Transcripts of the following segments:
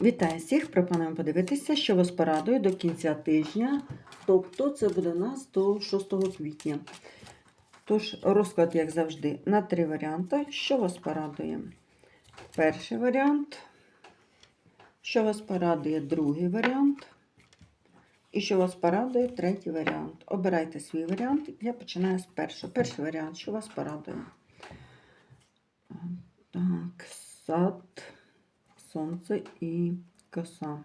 Вітаю всіх! Пропонуємо подивитися, що вас порадує до кінця тижня. Тобто це буде у нас до 6 квітня. Тож, розклад, як завжди, на три варіанти. Що вас порадує? Перший варіант. Що вас порадує другий варіант. І що вас порадує третій варіант. Обирайте свій варіант. Я починаю з першого. Перший варіант, що вас порадує. Так, сад сонце і коса.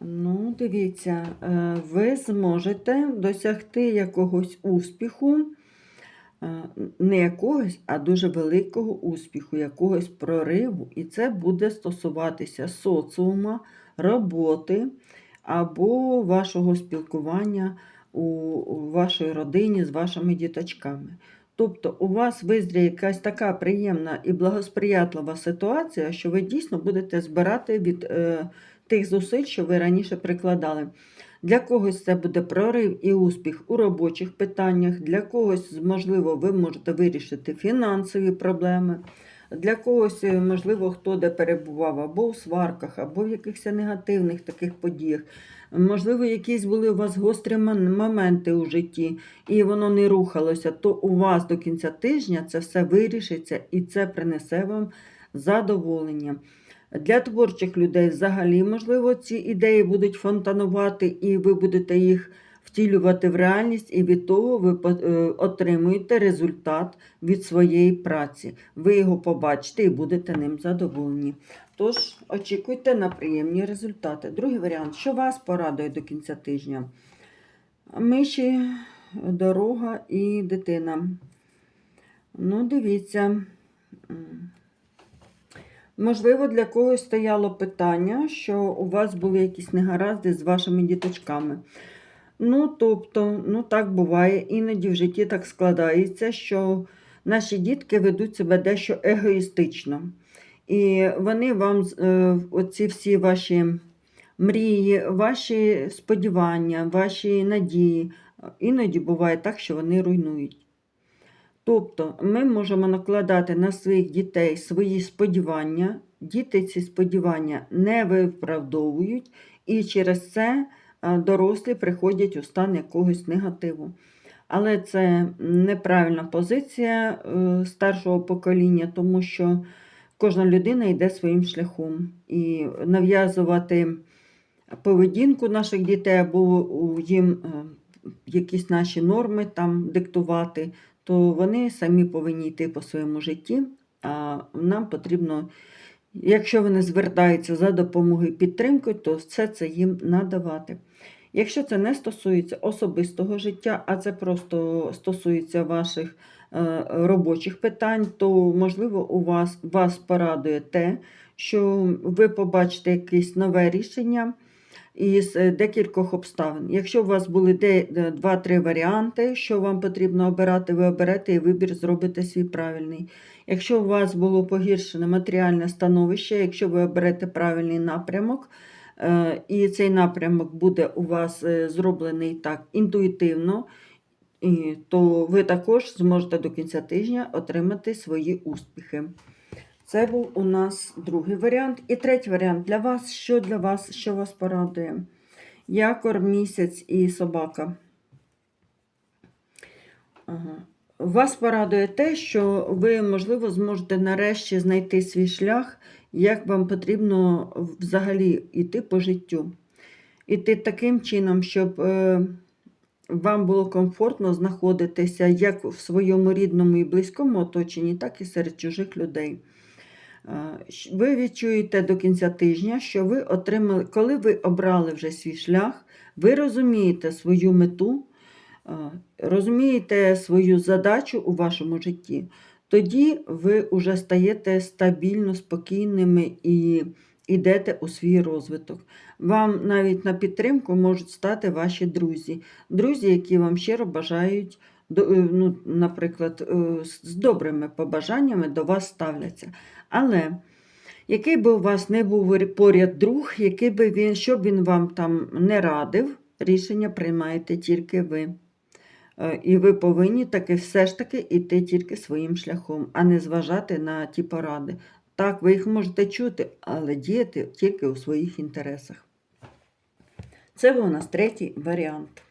Ну, дивіться, е, ви зможете досягти якогось успіху, е, не якогось, а дуже великого успіху, якогось прориву. І це буде стосуватися соціума, роботи або вашого спілкування у вашій родині з вашими діточками. Тобто у вас визріє якась така приємна і благосприятлива ситуація, що ви дійсно будете збирати від е, тих зусиль, що ви раніше прикладали. Для когось це буде прорив і успіх у робочих питаннях, для когось, можливо, ви можете вирішити фінансові проблеми. Для когось, е, можливо, хто де перебував або у сварках, або в якихось негативних таких подіях. Можливо, якісь були у вас гострі моменти у житті, і воно не рухалося, то у вас до кінця тижня це все вирішиться і це принесе вам задоволення. Для творчих людей взагалі, можливо, ці ідеї будуть фонтанувати, і ви будете їх втілювати в реальність, і від того ви е, отримуєте результат від своєї праці. Ви його побачите і будете ним задоволені. Тож очікуйте на приємні результати. Другий варіант, що вас порадує до кінця тижня? Миші, дорога і дитина. Ну, дивіться. Можливо, для когось стояло питання, що у вас були якісь негаразди з вашими діточками. Ну, тобто, ну так буває, іноді в житті так складається, що наші дітки ведуть себе дещо егоїстично. І вони вам е, оці всі ваші мрії, ваші сподівання, ваші надії, іноді буває так, що вони руйнують. Тобто ми можемо накладати на своїх дітей свої сподівання, діти ці сподівання не виправдовують, і через це дорослі приходять у стан якогось негативу. Але це неправильна позиція е, старшого покоління, тому що кожна людина йде своїм шляхом. І нав'язувати поведінку наших дітей або їм е, якісь наші норми там диктувати, то вони самі повинні йти по своєму житті. А нам потрібно, якщо вони звертаються за допомогою і підтримкою, то все це їм надавати. Якщо це не стосується особистого життя, а це просто стосується ваших е, робочих питань, то можливо у вас вас порадує те, що ви побачите якесь нове рішення із е, декількох обставин. Якщо у вас були де- де два-три варіанти, що вам потрібно обирати, ви оберете і вибір зробите свій правильний. Якщо у вас було погіршене матеріальне становище, якщо ви оберете правильний напрямок, е, і цей напрямок буде у вас е, зроблений так інтуїтивно, то ви також зможете до кінця тижня отримати свої успіхи. Це був у нас другий варіант. І третій варіант для вас. Що для вас, що вас порадує? Якор, місяць і собака. Ага. Вас порадує те, що ви, можливо, зможете нарешті знайти свій шлях, як вам потрібно взагалі йти по життю. Іти таким чином, щоб е, вам було комфортно знаходитися як в своєму рідному і близькому оточенні, так і серед чужих людей. Е, Ви відчуєте до кінця тижня, що ви отримали, коли ви обрали вже свій шлях, ви розумієте свою мету, е, розумієте свою задачу у вашому житті, тоді ви вже стаєте стабільно спокійними і йдете у свій розвиток. Вам навіть на підтримку можуть стати ваші друзі, друзі, які вам щиро бажають, ну, наприклад, е, з добрими побажаннями до вас ставляться. Але який би у вас не був поряд друг, який би він, що б він вам там не радив, рішення приймаєте тільки ви. Е, І ви повинні таки все ж таки йти тільки своїм шляхом, а не зважати на ті поради. Так, ви їх можете чути, але діяти тільки у своїх інтересах. Це був у нас третій варіант.